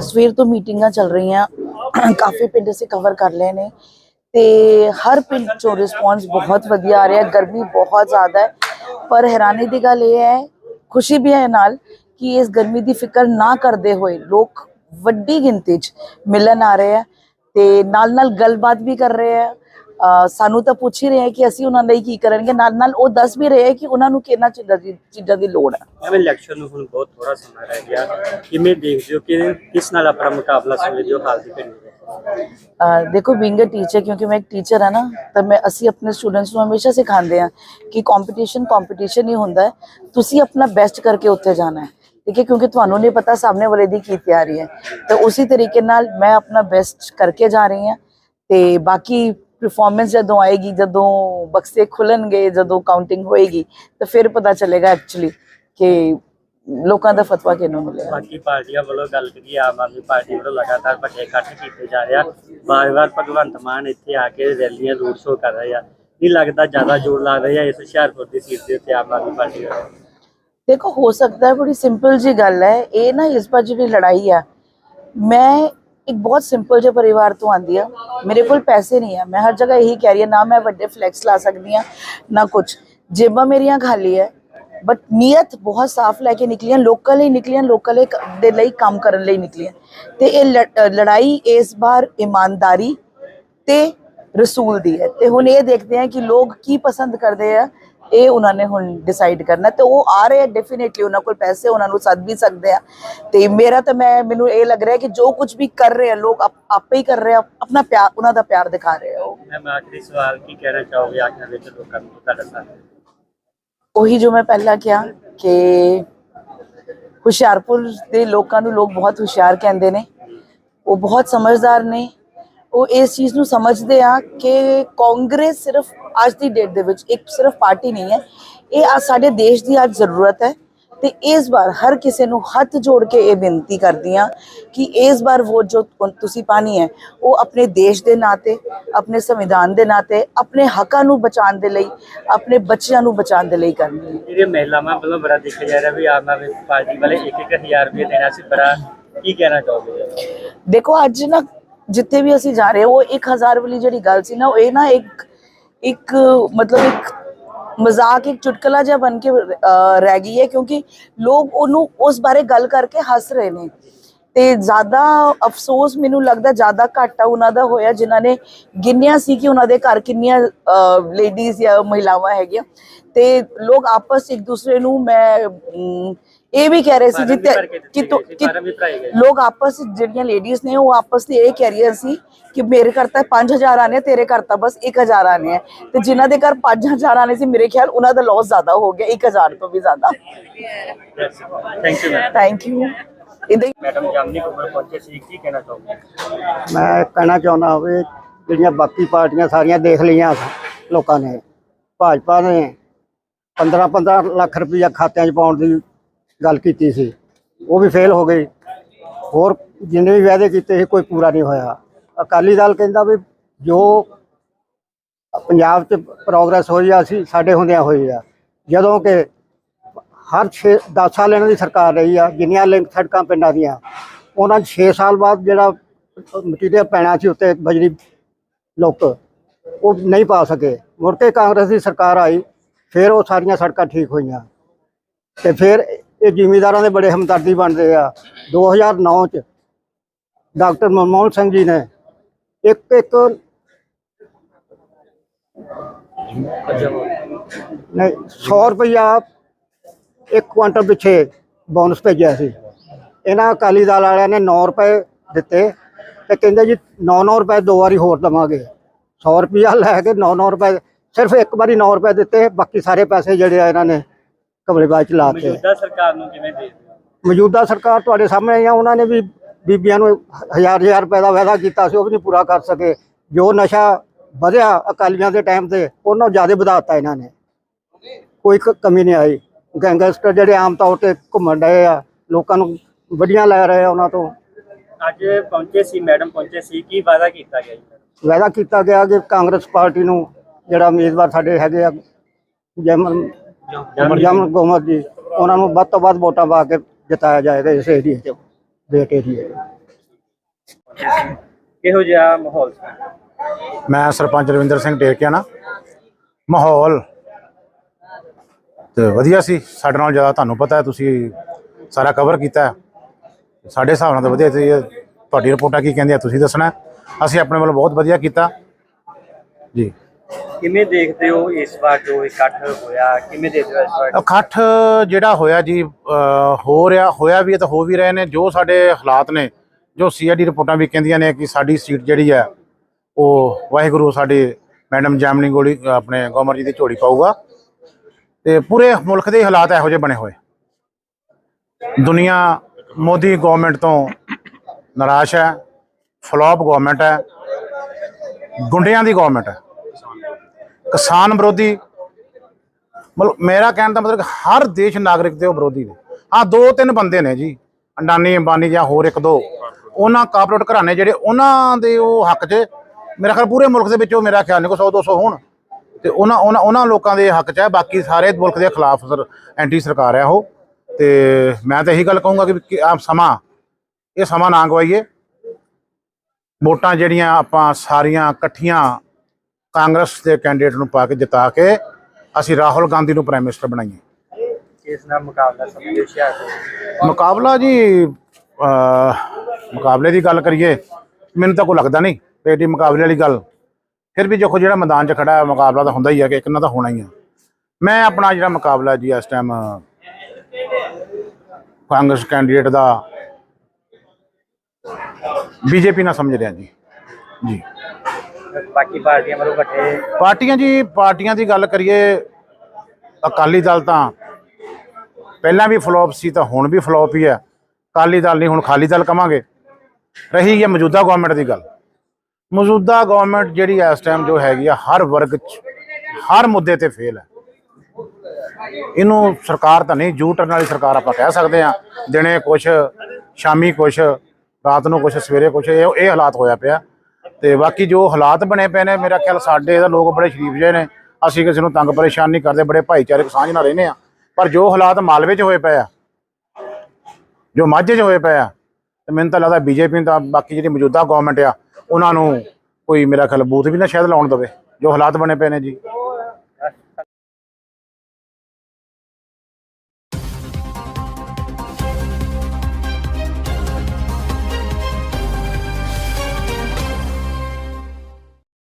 ਸਵੇਰ ਤੋਂ ਮੀਟਿੰਗਾਂ ਚੱਲ ਰਹੀਆਂ। ਕਾਫੀ ਪਿੰਡ ਅਸੀਂ ਕਵਰ ਕਰ ਲਏ ਨੇ। ਤੇ ਹਰ ਪਿੰਡ ਚੋਂ ਰਿਸਪੌਂਸ ਬਹੁਤ ਵਧੀਆ ਆ ਰਿਹਾ। ਗਰਮੀ ਬਹੁਤ ਜ਼ਿਆਦਾ ਹੈ। ਪਰ ਹੈਰਾਨੀ ਦੀ ਗੱਲ ਇਹ ਹੈ ਖੁਸ਼ੀ ਵੀ ਹੈ ਨਾਲ ਕਿ ਇਸ ਗਰਮੀ ਦੀ ਫਿਕਰ ਨਾ ਕਰਦੇ ਹੋਏ ਲੋਕ ਵੱਡੀ ਗਿਣਤੀ 'ਚ ਮਿਲਣ ਆ ਰਹੇ ਆ ਤੇ ਨਾਲ ਨਾਲ ਗੱਲਬਾਤ ਵੀ ਕਰ ਰਹੇ ਆ। ਸਾਨੂੰ ਤਾਂ ਪੁੱਛ ਹੀ ਰਹੇ ਆ ਕਿ ਅਸੀਂ ਉਹਨਾਂ ਲਈ ਕੀ ਕਰਨਗੇ। ਨਾਲ ਨਾਲ ਉਹ ਦੱਸ ਵੀ ਰਹੇ ਆ ਕਿ ਉਹਨਾਂ ਨੂੰ ਕਿੰਨਾ ਚੀਜ਼ਾਂ ਦੀ ਲੋੜ ਹੈ ਐਵੇਂ ਇਲੈਕਸ਼ਨ ਨੂੰ ਹੁਣ ਬਹੁਤ ਥੋੜਾ ਸਮਾਂ ਰਹਿ ਗਿਆ। ਕਿਵੇਂ ਦੇਖਦੇ ਹੋ ਕਿ ਕਿਸ ਨਾਲ ਆਪਣਾ ਮੁਕਾਬਲਾ ਸਮਝਦੇ ਹੋ ਹਾਲ ਦੀ ਅਹ ਦੇਖੋ ਬੀਇੰਗ ਅ ਟੀਚਰ ਕਿਉਂਕਿ ਮੈਂ ਇੱਕ ਟੀਚਰ ਹਾਂ ਨਾ ਤਾਂ ਮੈਂ ਅਸੀਂ ਆਪਣੇ ਸਟੂਡੈਂਟਸ ਨੂੰ ਹਮੇਸ਼ਾ ਸਿਖਾਉਂਦੇ ਹਾਂ ਕਿ ਕੰਪੀਟੀਸ਼ਨ ਕੰਪੀਟੀਸ਼ਨ ਹੀ ਹੁੰਦਾ ਤੁਸੀਂ ਆਪਣਾ ਬੈਸਟ ਕਰਕੇ ਉੱਥੇ ਜਾਣਾ ਹੈ। ਠੀਕ ਹੈ ਕਿਉਂਕਿ ਤੁਹਾਨੂੰ ਨਹੀਂ ਪਤਾ ਸਾਹਮਣੇ ਵਾਲੇ ਦੀ ਕੀ ਤਿਆਰੀ ਹੈ। ਤਾਂ ਉਸੇ ਤਰੀਕੇ ਨਾਲ ਮੈਂ ਆਪਣਾ ਬੈਸਟ ਕਰਕੇ ਜਾ ਰਹੀ ਹਾਂ। ਤੇ ਬਾਕੀ ਪਰਫਾਰਮੈਂਸ ਜਦੋਂ ਆਏਗੀ ਜਦੋਂ ਬਕਸੇ ਖੁੱਲਣਗੇ ਜਦੋਂ ਕਾਊਂਟਿੰਗ ਹੋਏਗੀ ਤਾਂ ਫਿਰ ਪਤਾ ਚੱਲੇਗਾ ਐਕਚੁਅਲੀ ਕਿ ਲੋਕਾਂ ਦਾ ਫਤਵਾ ਕਿਹਨੂੰ ਮਿਲੇਗਾ ਬਾਕੀ ਪਾਰਟੀਆਂ ਵੱਲੋਂ ਗੱਲ ਕਰੀਏ ਆਮ ਆਦਮੀ ਪਾਰਟੀ ਵੱਲੋਂ ਲਗਾਤਾਰ ਵੱਡੇ ਇਕੱਠ ਕੀਤੇ ਜਾ ਰਿਹਾ ਵਾਰ-ਵਾਰ ਭਗਵੰਤ ਮਾਨ ਇੱਥੇ ਆ ਕੇ ਰੈਲੀਆਂ ਰੋਡ ਸ਼ੋਅ ਕਰ ਰਹੇ ਆ। ਨਹੀਂ ਲੱਗਦਾ ਜ਼ਿਆਦਾ ਜ਼ੋਰ ਲਾ ਰਹੇ ਆ ਇਸ ਹੁਸ਼ਿਆਰਪੁਰ ਦੀ ਸੀਟ ਦੇ ਉੱਤੇ ਆਮ ਆਦਮੀ ਪਾਰਟੀ ਦਾ ਦੇਖੋ ਹੋ ਸਕਦਾ ਹੈ ਬੜੀ ਸਿੰਪਲ ਜੀ ਗੱਲ ਹੈ। ਇਹ ਨਾ ਇਸ ਵਾਰ ਜਿਹੜੀ ਲੜਾਈ ਆ ਮੈਂ ਇੱਕ ਬਹੁਤ ਸਿੰਪਲ ਜਿਹੇ ਪਰਿਵਾਰ ਤੋਂ ਆਂਦੀ ਆ। ਮੇਰੇ ਕੋਲ ਪੈਸੇ ਨਹੀਂ ਆ। ਮੈਂ ਹਰ ਜਗ੍ਹਾ ਇਹੀ ਕਹਿ ਰਹੀ ਹਾਂ ਨਾ ਮੈਂ ਵੱਡੇ ਫਲੈਕਸ ਲਾ ਸਕਦੀ ਆ, ਨਾ ਕੁਝ ਜੇਬਾਂ ਮੇਰੀਆਂ ਖਾਲੀ ਹੈ ਬਟ ਨੀਅਤ ਬਹੁਤ ਸਾਫ਼ ਲੈ ਕੇ ਨਿਕਲੀਆਂ ਲੋਕਲ ਲਈ ਨਿਕਲੀਆਂ ਲੋਕਲ ਦੇ ਲਈ ਕੰਮ ਕਰਨ ਲਈ ਨਿਕਲੀਆਂ। ਤੇ ਇਹ ਲੜ- ਲੜਾਈ ਇਸ ਵਾਰ ਇਮਾਨਦਾਰੀ ਤੇ ਰਸੂਲ ਦੀ ਹੈ ਤੇ ਹੁਣ ਇਹ ਦੇਖਦੇ ਆ ਕਿ ਲੋਕ ਕੀ ਪਸੰਦ ਕਰਦੇ ਆ ਇਹ ਉਹਨਾਂ ਨੇ ਹੁਣ ਡਿਸਾਈਡ ਕਰਨਾ ਤੇ ਉਹ ਆ ਰਹੇ ਆ ਡੈਫੀਨਿਟਲੀ ਉਹਨਾਂ ਕੋਲ ਪੈਸੇ ਉਹਨਾਂ ਨੂੰ ਸੱਦ ਵੀ ਸਕਦੇ ਆ। ਤੇ ਮੇਰਾ ਤਾਂ ਮੈਂ ਮੈਨੂੰ ਇਹ ਲੱਗ ਰਿਹਾ ਕਿ ਜੋ ਕੁਝ ਵੀ ਕਰ ਰਹੇ ਆ ਲੋਕ ਆਪ- ਹੀ ਕਰ ਰਹੇ ਆ ਆਪਣਾ ਪਿਆਰ ਉਹਨਾਂ ਦਾ ਪਿਆਰ ਦਿਖਾ ਰਹੇ ਆ ਉਹ। ਮੈਂ ਆਖਰੀ ਸਵਾਲ ਕੀ ਕਹਿਣਾ ਚਾਹੋਗੇ ਆਖਰ ਵਿੱਚ ਲੋਕਾਂ ਨੂੰ ਤੁਹਾਡਾ ਸਾਥ? ਉਹੀ ਜੋ ਮੈਂ ਪਹਿਲਾਂ ਕਿਹਾ ਕਿ ਹੁਸ਼ਿਆਰਪੁਰ ਦੇ ਲੋਕਾਂ ਨੂੰ ਲੋਕ ਬਹੁਤ ਹੁਸ਼ਿਆਰ ਕਹਿੰਦੇ ਨੇ। ਉਹ ਬਹੁਤ ਸਮਝਦਾਰ ਨੇ। ਉਹ ਇਸ ਚੀਜ਼ ਨੂੰ ਸਮਝਦੇ ਆ ਕਿ ਕਾਂਗਰਸ ਸਿਰਫ ਅੱਜ ਦੀ ਡੇਟ ਦੇ ਵਿੱਚ ਇੱਕ ਸਿਰਫ ਪਾਰਟੀ ਨਹੀਂ ਹੈ। ਇਹ ਅੱਜ ਸਾਡੇ ਦੇਸ਼ ਦੀ ਅੱਜ ਜ਼ਰੂਰਤ ਹੈ ਤੇ ਇਸ ਵਾਰ ਹਰ ਕਿਸੇ ਨੂੰ ਹੱਥ ਜੋੜ ਕੇ ਇਹ ਬੇਨਤੀ ਕਰਦੀ ਆ ਕਿ ਇਸ ਵਾਰ ਵੋਟ ਜੋ ਤੁਸੀਂ ਪਾਣੀ ਹੈ ਉਹ ਆਪਣੇ ਦੇਸ਼ ਦੇ ਨਾਤੇ ਆਪਣੇ ਸੰਵਿਧਾਨ ਦੇ ਨਾਤੇ ਆਪਣੇ ਹੱਕਾਂ ਨੂੰ ਬਚਾਉਣ ਦੇ ਲਈ ਆਪਣੇ ਬੱਚਿਆਂ ਨੂੰ ਬਚਾਉਣ ਦੇ ਲਈ ਕਰਨੀ ਹੈ। ਜਿਹੜੇ ਮਹਿਲਾਵਾਂ ਵੱਲੋਂ ਬੜਾ ਦੇਖਿਆ ਜਾ ਰਿਹਾ ਵੀ ਆਮ ਆਦਮੀ ਪਾਰਟੀ ਵਾਲੇ 1-1000 ਰੁਪਏ ਦੇਣਾ ਸੀ ਬੜਾ ਕੀ ਕਹਿਣਾ ਚਾਹੋਗੇ? ਦੇਖੋ ਅੱਜ ਨਾ ਜਿੱਥੇ ਵੀ ਅਸੀਂ ਜਾ ਰਹੇ ਹਾਂ, ਉਹ 1000 ਵਾਲੀ ਜਿਹੜੀ ਗੱਲ ਸੀ ਨਾ ਉਹ ਇਹ ਨਾ ਇੱਕ ਇੱਕ ਮਤਲਬ ਇੱਕ ਮਜ਼ਾਕ ਇੱਕ ਚੁਟਕਲਾ ਜਿਹਾ ਬਣ ਕੇ ਅਹ, ਰਹਿ ਗਈ ਹੈ ਕਿਉਂਕਿ ਲੋਕ ਉਹਨੂੰ ਉਸ ਬਾਰੇ ਗੱਲ ਕਰਕੇ ਹੱਸ ਰਹੇ ਨੇ। ਤੇ ਜ਼ਿਆਦਾ ਅਫਸੋਸ ਮੈਨੂੰ ਲੱਗਦਾ ਜ਼ਿਆਦਾ ਘਾਟਾ ਉਹਨਾਂ ਦਾ ਹੋਇਆ ਜਿਨ੍ਹਾਂ ਨੇ ਗਿਣਿਆ ਸੀ ਕਿ ਉਹਨਾਂ ਦੇ ਘਰ ਕਿੰਨੀਆਂ ਲੇਡੀਜ਼ ਜਾਂ ਮਹਿਲਾਵਾਂ ਹੈਗੀਆਂ। ਤੇ ਲੋਕ ਆਪਸ ਇੱਕ ਦੂਸਰੇ ਨੂੰ ਮੈਂ ਇਹ ਵੀ ਕਹਿ ਰਹੇ ਸੀ ਜਿੱਤੇ ਕੇ ਤੂੰ-। ਲੋਕ ਆਪਸ ਜਿਹੜੀਆਂ ਲੇਡੀਜ਼ ਨੇ ਉਹ ਆਪਸ ਵਿੱਚ ਇਹ ਕਹਿ ਰਹੀਆਂ ਸੀ ਕਿ ਮੇਰੇ ਘਰ ਤਾਂ 5000 ਆਨੇ ਤੇਰੇ ਘਰ ਤਾਂ ਬਸ 1000 ਆਨੇ ਆ। ਤੇ ਜਿਨ੍ਹਾਂ ਦੇ ਘਰ 5000 ਆਨੇ ਸੀ ਮੇਰੇ ਖਿਆਲ ਉਹਨਾਂ ਦਾ ਲਾਸ ਜ਼ਿਆਦਾ ਹੋ ਗਿਆ 1000 ਤੋਂ ਵੀ ਜ਼ਿਆਦਾ। Thank you ma'am thank you ਇਹਦੇ ਮੈਡਮ ਜਾਮਨੀ ਕੋਲ ਪਹੁੰਚੇ ਸੀ ਕੀ ਕਹਿਣਾ ਚਾਹੋਗੇ? ਮੈਂ ਕਹਿਣਾ ਚਾਹੁੰਦਾ ਵੀ ਜਿਹੜੀਆਂ ਬਾਕੀ ਪਾਰਟੀਆਂ ਸਾਰੀਆਂ ਦੇਖ ਲਈਆਂ ਲੋਕਾਂ ਨੇ ਭਾਜਪਾ ਨੇ 15 15 ਲੱਖ ਰੁਪਈਆ ਖਾਤਿਆਂ 'ਚ ਪਾਉਣ ਦੀ ਗੱਲ ਕੀਤੀ ਸੀ ਉਹ ਵੀ ਫੇਲ ਹੋ ਗਈ ਹੋਰ ਜਿੰਨੇ ਵੀ ਵਾਅਦੇ ਕੀਤੇ ਸੀ ਕੋਈ ਪੂਰਾ ਨਹੀਂ ਹੋਇਆ। ਅਕਾਲੀ ਦਲ ਕਹਿੰਦਾ ਵੀ ਜੋ ਪੰਜਾਬ 'ਚ ਪ੍ਰੋਗਰੈਸ ਹੋਈ ਆ ਅਸੀਂ ਸਾਡੇ ਹੁੰਦਿਆਂ ਹੋਈ ਆ। ਜਦੋਂ ਕਿ ਹਰ 6 10 ਸਾਲ ਇਹਨਾਂ ਦੀ ਸਰਕਾਰ ਰਹੀ ਆ, ਜਿੰਨੀਆਂ ਲਿੰਕ ਸੜਕਾਂ ਪਿੰਡਾਂ ਦੀਆਂ, ਉਹਨਾਂ 'ਚ 6 ਸਾਲ ਬਾਅਦ ਜਿਹੜਾ ਮਟੀਰੀਅਲ ਪੈਣਾ ਸੀ ਉੱਤੇ ਬਜਰੀ ਲੋਕ, ਉਹ ਨਹੀਂ ਪਾ ਸਕੇ। ਮੁੜ ਕੇ ਕਾਂਗਰਸ ਦੀ ਸਰਕਾਰ ਆਈ, ਫਿਰ ਉਹ ਸਾਰੀਆਂ ਸੜਕਾਂ ਠੀਕ ਹੋਈਆਂ। ਤੇ ਫਿਰ ਇਹ ਜ਼ਿਮੀਂਦਾਰਾਂ ਦੇ ਬੜੇ ਹਮਦਰਦੀ ਬਣਦੇ ਆ। 2009 ਚ ਡਾਕਟਰ ਮਨਮੋਹਨ ਸਿੰਘ ਜੀ ਨੇ ਇੱਕ ਇੱਕ ਨਹੀਂ 100 ਰੁਪਇਆ ਇੱਕ ਕੁਆਂਟਲ ਪਿੱਛੇ ਬੋਨਸ ਭੇਜਿਆ ਸੀ। ਇਹਨਾਂ ਅਕਾਲੀ ਦਲ ਵਾਲਿਆਂ ਨੇ 9 ਰੁਪਏ ਦਿੱਤੇ ਤੇ ਕਹਿੰਦੇ ਜੀ 9-9 ਰੁਪਏ ਦੋ ਵਾਰੀ ਹੋਰ ਦਵਾਂਗੇ। 100 ਰੁਪਇਆ ਲੈ ਕੇ 9-9 ਰੁਪਏ ਸਿਰਫ ਇੱਕ ਵਾਰੀ 9 ਰੁਪਏ ਦਿੱਤੇ ਬਾਕੀ ਸਾਰੇ ਪੈਸੇ ਜਿਹੜੇ ਆ ਇਹਨਾਂ ਨੇ ਕਬਲੇਬਾਜ਼ ਚ ਲਾਤੇ ਮੌਜੂਦਾ ਸਰਕਾਰ ਨੂੰ ਕਿਵੇਂ ਹੋ? ਮੌਜੂਦਾ ਸਰਕਾਰ ਤੁਹਾਡੇ ਸਾਹਮਣੇ ਆ ਉਹਨਾਂ ਨੇ ਵੀ ਬੀਬੀਆਂ ਨੂੰ ਹਜ਼ਾਰ ਹਜ਼ਾਰ ਰੁਪਏ ਦਾ ਵਾਅਦਾ ਕੀਤਾ ਸੀ ਉਹ ਵੀ ਨਹੀਂ ਪੂਰਾ ਕਰ ਸਕੇ। ਜੋ ਨਸ਼ਾ ਵਧਿਆ ਅਕਾਲੀਆਂ ਦੇ ਟਾਈਮ ਤੇ ਉਹਨਾਂ ਨੂੰ ਜ਼ਿਆਦਾ ਵਧਾਤਾ ਇਹਨਾਂ ਨੇ। ਕੋਈ ਕਮੀ ਨਹੀਂ ਆਈ। ਗੈਂਗਸਟਰ ਜਿਹੜੇ ਆਮ ਤੌਰ ਤੇ ਘੁੰਮਣ ਡਏ ਆ ਲੋਕਾਂ ਨੂੰ ਵੱਡੀਆਂ ਲੈ ਰਹੇ ਆ ਉਹਨਾਂ ਤੋਂ। ਅੱਜ ਪਹੁੰਚੇ ਸੀ ਮੈਡਮ ਪਹੁੰਚੇ ਸੀ ਕੀ ਵਾਅਦਾ ਕੀਤਾ ਗਿਆ ਜੀ? ਵਾਅਦਾ ਕੀਤਾ ਗਿਆ ਕਿ ਕਾਂਗਰਸ ਪਾਰਟੀ ਨੂੰ ਜਿਹੜਾ ਉਮੀਦਵਾਰ ਸਾਡੇ ਹੈਗੇ ਆ ਜਮਨ ਜਮਨ ਗੋਮਤ ਜੀ ਉਹਨਾਂ ਨੂੰ ਵੱਧ ਤੋਂ ਵੱਧ ਵੋਟਾਂ ਪਾ ਕੇ ਜਿਤਾਇਆ ਜਾਏਗਾ ਇਸ ਏਰੀਏ 'ਚ ਬੇਟੇ ਦੀ ਹੈ ਕਿਹੋ ਜਿਹਾ ਮਾਹੌਲ ਸੀ? ਮੈਂ ਸਰਪੰਚ ਰਵਿੰਦਰ ਸਿੰਘ ਟੇਕਿਆਣਾ ਮਾਹੌਲ ਤੇ ਵਧੀਆ ਸੀ। ਸਾਡੇ ਨਾਲ ਜ਼ਿਆਦਾ ਤੁਹਾਨੂੰ ਪਤਾ ਹੈ ਤੁਸੀਂ ਸਾਰਾ ਕਵਰ ਕੀਤਾ ਹੈ। ਸਾਡੇ ਹਿਸਾਬ ਨਾਲ ਤਾਂ ਵਧੀਆ ਸੀ। ਤੁਹਾਡੀ ਰਿਪੋਰਟਾਂ ਕੀ ਕਹਿੰਦੀਆਂ ਤੁਸੀਂ ਦੱਸਣਾ ਹੈ। ਅਸੀਂ ਆਪਣੇ ਵੱਲੋਂ ਬਹੁਤ ਵਧੀਆ ਕੀਤਾ। ਜੀ। ਕਿਵੇਂ ਦੇਖਦੇ ਹੋ ਇਸ ਵਾਰ ਜੋ ਇਕੱਠ ਹੋਇਆ? ਕਿਵੇਂ ਦੇਖਦੇ ਹੋ ਇਸ ਵਾਰ? ਇਕੱਠ ਜਿਹੜਾ ਹੋਇਆ ਜੀ ਅਹ ਹੋ ਰਿਹਾ ਹੋਇਆ ਵੀ ਹੈ ਤਾਂ ਹੋ ਵੀ ਰਹੇ ਨੇ। ਜੋ ਸਾਡੇ ਹਾਲਾਤ ਨੇ ਜੋ ਸੀਆਈਡੀ ਰਿਪੋਰਟਾਂ ਵੀ ਕਹਿੰਦੀਆਂ ਨੇ ਕਿ ਸਾਡੀ ਸੀਟ ਜਿਹੜੀ ਹੈ ਉਹ ਵਾਹਿਗੁਰੂ ਸਾਡੇ ਮੈਡਮ ਜੈਮਨੀ ਗੋਲੀ ਆਪਣੇ ਗੋਮਰ ਜੀ ਦੀ ਝੋਲੀ ਪਾਊਗਾ। ਤੇ ਪੂਰੇ ਮੁਲਕ ਦੇ ਹਾਲਾਤ ਇਹੋ ਜਿਹੇ ਬਣੇ ਹੋਏ। ਦੁਨੀਆ ਮੋਦੀ ਗਵਰਨਮੈਂਟ ਤੋਂ ਨਿਰਾਸ਼ ਹੈ ਫਲੋਪ ਗਵਰਨਮੈਂਟ ਹੈ, ਗੁੰਡਿਆਂ ਦੀ ਗਵਰਨਮੈਂਟ ਹੈ। ਕਿਸਾਨ ਵਿਰੋਧੀ, ਮਤਲਬ ਮੇਰਾ ਕਹਿਣ ਦਾ ਮਤਲਬ ਕਿ ਹਰ ਦੇਸ਼ ਨਾਗਰਿਕ ਦੇ ਉਹ ਵਿਰੋਧੀ ਨੇ। ਹਾਂ ਦੋ ਤਿੰਨ ਬੰਦੇ ਨੇ ਜੀ, ਅੰਡਾਨੀ, ਅੰਬਾਨੀ ਜਾਂ ਹੋਰ ਇੱਕ ਦੋ, ਉਹਨਾਂ ਕਾਰਪੋਰੇਟ ਘਰਾਣੇ ਜਿਹੜੇ ਉਹਨਾਂ ਦੇ ਉਹ ਹੱਕ 'ਚ, ਮੇਰਾ ਖਿਆਲ ਪੂਰੇ ਮੁਲਕ ਦੇ ਵਿੱਚ ਉਹ ਮੇਰਾ ਖਿਆਲ ਨਹੀਂ ਕੋਈ 100 200 ਹੋਣ। ਤੇ ਉਹਨਾਂ ਉਹਨਾਂ ਉਹਨਾਂ ਲੋਕਾਂ ਦੇ ਹੱਕ 'ਚ ਹੈ ਬਾਕੀ ਸਾਰੇ ਮੁਲਕ ਦੇ ਖਿਲਾਫ ਸਰ ਐਂਟੀ ਸਰਕਾਰ ਹੈ ਉਹ। ਤੇ ਮੈਂ ਤਾਂ ਇਹੀ ਗੱਲ ਕਹੂੰਗਾ ਕਿ ਆ ਸਮਾਂ ਇਹ ਸਮਾਂ ਨਾ ਗਵਾਈਏ। ਵੋਟਾਂ ਜਿਹੜੀਆਂ ਆਪਾਂ ਸਾਰੀਆਂ ਇਕੱਠੀਆਂ ਕਾਂਗਰਸ ਦੇ ਕੈਂਡੀਡੇਟ ਨੂੰ ਪਾ ਕੇ ਜਿਤਾ ਕੇ ਅਸੀਂ ਰਾਹੁਲ ਗਾਂਧੀ ਨੂੰ ਪ੍ਰਾਈਮ ਮਿਨਿਸਟਰ ਬਣਾਈਏ। ਇਸ ਨਾਲ ਮੁਕਾਬਲਾ ਸਮਝਦੇ ਹੁਸ਼ਿਆਰਪੁਰ ਮੁਕਾਬਲਾ ਜੀ ਮੁਕਾਬਲੇ ਦੀ ਗੱਲ ਕਰੀਏ ਮੈਨੂੰ ਤਾਂ ਕੋਈ ਲੱਗਦਾ ਨਹੀਂ ਏਡੀ ਮੁਕਾਬਲੇ ਵਾਲੀ ਗੱਲ ਫਿਰ ਵੀ ਦੇਖੋ ਜਿਹੜਾ ਮੈਦਾਨ 'ਚ ਖੜਾ ਹੈ ਮੁਕਾਬਲਾ ਤਾਂ ਹੁੰਦਾ ਹੀ ਹੈ ਕਿ ਇੱਕ ਨਾ ਤਾਂ ਹੋਣਾ ਹੀ ਹੈ ਮੈਂ ਆਪਣਾ ਜਿਹੜਾ ਮੁਕਾਬਲਾ ਜੀ ਇਸ ਟਾਈਮ ਕਾਂਗਰਸ ਕੈਂਡੀਡੇਟ ਦਾ ਬੀਜੇਪੀ ਨਾਲ ਸਮਝ ਰਿਹਾ ਜੀ। ਜੀ। ਬਾਕੀ ਪਾਰਟੀਆਂ ਵੱਲੋਂ ਵੱਡੇ ਪਾਰਟੀਆਂ ਜੀ ਪਾਰਟੀਆਂ ਦੀ ਗੱਲ ਕਰੀਏ ਅਕਾਲੀ ਦਲ ਤਾਂ ਪਹਿਲਾਂ ਵੀ ਫਲॉप ਸੀ ਤਾਂ ਹੁਣ ਵੀ ਫਲॉप ਹੀ ਹੈ ਅਕਾਲੀ ਦਲ ਨਹੀਂ ਹੁਣ ਖਾਲੀ ਦਲ ਕਵਾਂਗੇ। ਰਹੀ ਹੈ ਮੌਜੂਦਾ ਗਵਰਨਮੈਂਟ ਦੀ ਗੱਲ। ਮੌਜੂਦਾ ਗਵਰਨਮੈਂਟ ਜਿਹੜੀ ਇਸ ਟਾਈਮ ਜੋ ਹੈਗੀ ਆ, ਹਰ ਵਰਗ 'ਚ, ਹਰ ਮੁੱਦੇ ਤੇ ਫੇਲ ਹੈ। ਇਹਨੂੰ ਸਰਕਾਰ ਤਾਂ ਨਹੀਂ, ਜੂ ਟਰਨ ਵਾਲੀ ਸਰਕਾਰ ਆਪਾਂ ਕਹਿ ਸਕਦੇ ਆ ਦਿਨੇ ਕੁਛ, ਸ਼ਾਮੀ ਕੁਛ, ਰਾਤ ਨੂੰ ਕੁਛ, ਸਵੇਰੇ ਕੁਛ, ਇਹ ਇਹ ਹਾਲਾਤ ਹੋਇਆ ਪਿਆ। ਤੇ ਬਾਕੀ ਜੋ ਹਾਲਾਤ ਬਣੇ ਪਏ ਨੇ, ਮੇਰਾ ਖਿਆਲ ਸਾਡੇ ਦਾ ਲੋਕ ਬੜੇ ਸ਼ਰੀਫ ਜਿਹੇ ਨੇ। ਅਸੀਂ ਕਿਸੇ ਨੂੰ ਤੰਗ ਪਰੇਸ਼ਾਨ ਨਹੀਂ ਕਰਦੇ, ਬੜੇ ਭਾਈਚਾਰਕ ਸਾਂਝ ਨਾਲ ਰਹਿੰਦੇ ਆ ਪਰ ਜੋ ਹਾਲਾਤ ਮਾਲਵੇ 'ਚ ਹੋਏ ਪਏ ਆ, ਜੋ ਮਾਝੇ 'ਚ ਹੋਏ ਪਏ ਆ ਤੇ ਮੈਨੂੰ ਤਾਂ ਲੱਗਦਾ ਬੀਜੇਪੀ ਤਾਂ ਬਾਕੀ ਜਿਹੜੀ ਮੌਜੂਦਾ ਗਵਰਨਮੈਂਟ ਆ, ਉਹਨਾਂ ਨੂੰ ਕੋਈ ਮੇਰਾ ਖਿਆਲ ਬੂਥ ਵੀ ਨਾ ਸ਼ਾਇਦ ਲਾਉਣ ਦੇਵੇ, ਜੋ ਹਾਲਾਤ ਬਣੇ ਪਏ ਨੇ ਜੀ।